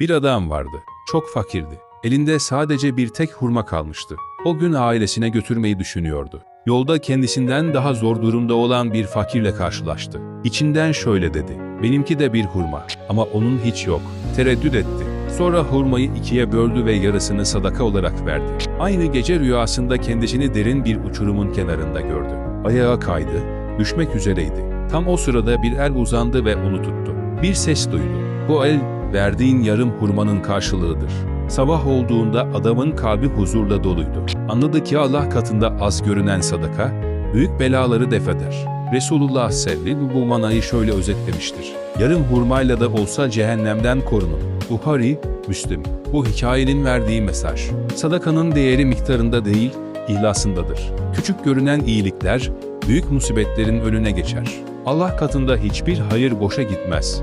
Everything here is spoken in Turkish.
Bir adam vardı. Çok fakirdi. Elinde sadece bir tek hurma kalmıştı. O gün ailesine götürmeyi düşünüyordu. Yolda kendisinden daha zor durumda olan bir fakirle karşılaştı. İçinden şöyle dedi. Benimki de bir hurma ama onun hiç yok. Tereddüt etti. Sonra hurmayı ikiye böldü ve yarısını sadaka olarak verdi. Aynı gece rüyasında kendisini derin bir uçurumun kenarında gördü. Ayağa kaydı, düşmek üzereydi. Tam o sırada bir el uzandı ve onu tuttu. Bir ses duydu. Bu el verdiğin yarım hurmanın karşılığıdır. Sabah olduğunda adamın kalbi huzurla doluydu. Anladı ki Allah katında az görünen sadaka, büyük belaları defeder. Resulullah bu manayı şöyle özetlemiştir. Yarım hurmayla da olsa cehennemden korunun. Buhari, Müslim. Bu hikayenin verdiği mesaj. Sadakanın değeri miktarında değil, ihlasındadır. Küçük görünen iyilikler, büyük musibetlerin önüne geçer. Allah katında hiçbir hayır boşa gitmez.